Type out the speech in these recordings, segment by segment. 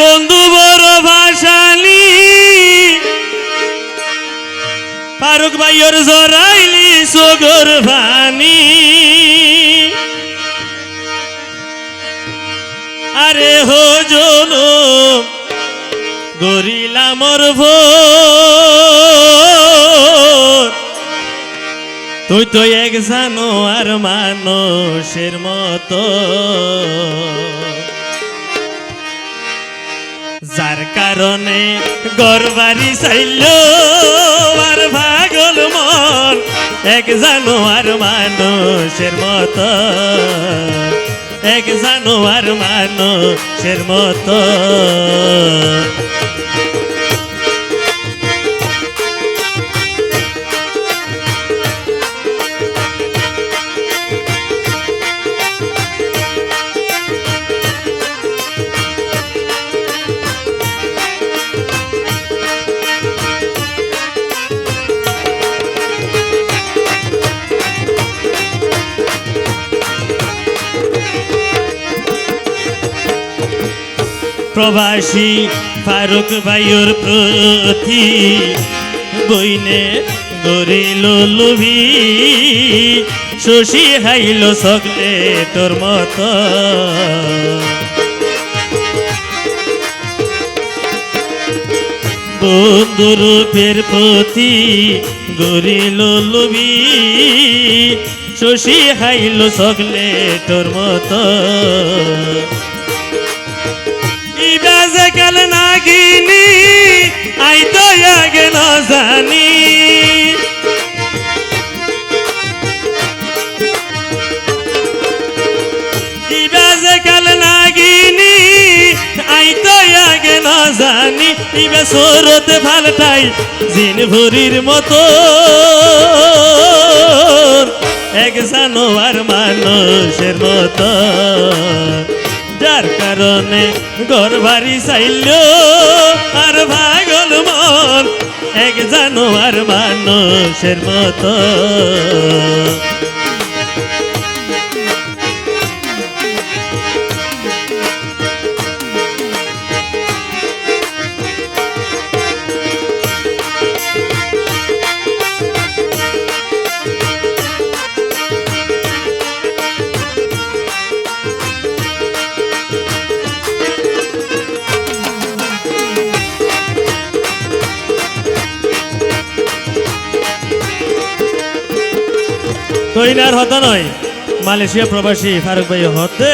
বন্ধু বড় ভাসালি। ফারুক ভাইয়ের জরাইলি সগর ভানি। আরে হো জন, গরিলা মোর তুই তো এক জানো আর মানুষের মতো। যার কারণে গরবারি চাইল আর ভাগল মন। এক জানো আর মানুষের মত। এক জানো আর মানুষের মতো। প্রবাসী ফারুক ভাইয়ের প্রতি বইনে গরিল লুভি। শশী হাইল সকলে তোর মত। বন্ধুরূপের প্রতি গরিল লুভি। শশী হাইল সকলে তোর মত। ইবাজে কাল নাগিনি? আই তো ন জানি। ইবাজে কাল নাগিনি? আই তো ন জানি। ফালটাই জিন ভুরির মতো। এক জানোয়ার মানুষের মতো। যার কারণে গরবারি চাইল আর ভাগল মন এক জানোয়ার মানুষের মতো। তৈনার হতা নয়। মালয়েশিয়া প্রবাসী ফারুক ভাই হতে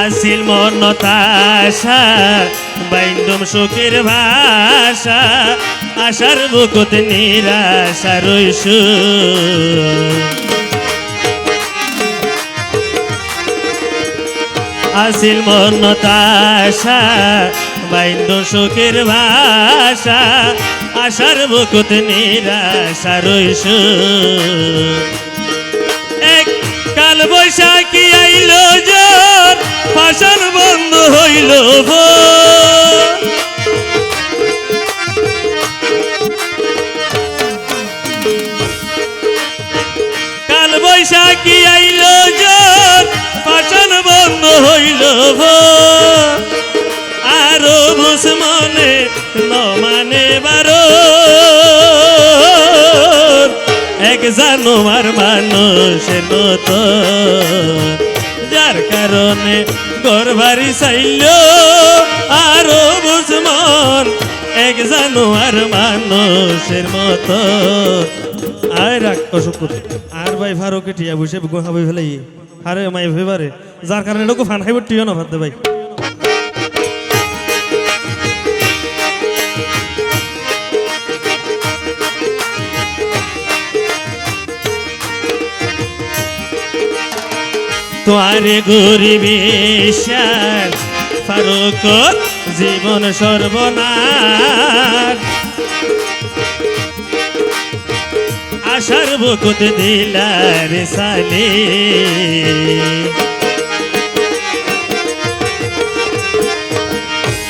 আসিল মন সুখের ভাষা, আশার বুকুত নিরাশা রইসু। আসিল নতাশা বাইন্দ সুখের ভাষা, আশার বুকুত নিরাশা রইসু এক কাল বৈশাখী আইল জোর ফাশন বন্ধ হইল। কাল বৈশাখী আইল জোর ফাশন বন্ধ হইল ভোর। আরও বুস মনে বারো এক জানোয়ার মানুষের মতো যার কারণে গরবারি চাইল আরও বুঝমন এক জানোয়ার মানুষের মতো আর রাখ অসুখ। আর ভাই ফারুকে টিয়া বসে গোহা বই ফেলাই আরে মাই ভেবারে যার কারণে লোক ফান খাইব টিও না ভাবতে ভাই। তোয়ারে গরিবেশার ফারুক জীবন সর্বনাশ। আশার বকুত দিলার সালে।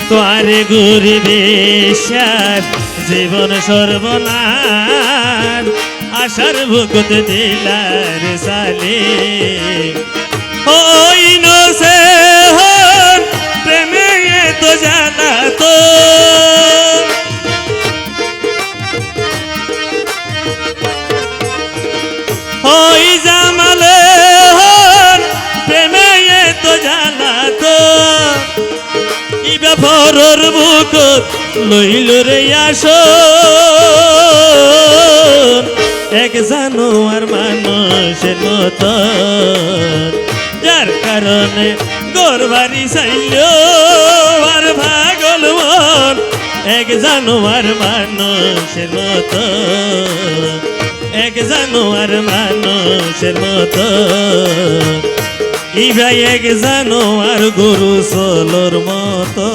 তোয়ারে গরিবেশার জীবন সর্বনাশ। আশার ভুকুত দিলার সালে। ওই জামালে হন তো জানা তো। ই ব্যাপারর বুক লইল রে আসো এক জানোয়ার মানুষের মত, যার কারণে গোরবারি সাইল আর ভাগল মন। এক জানোয়ার মানুষের মতো। এক জানোয়ার মানুষের মতো। ইভাই এক জানোয়ার গরু সলোর মতো।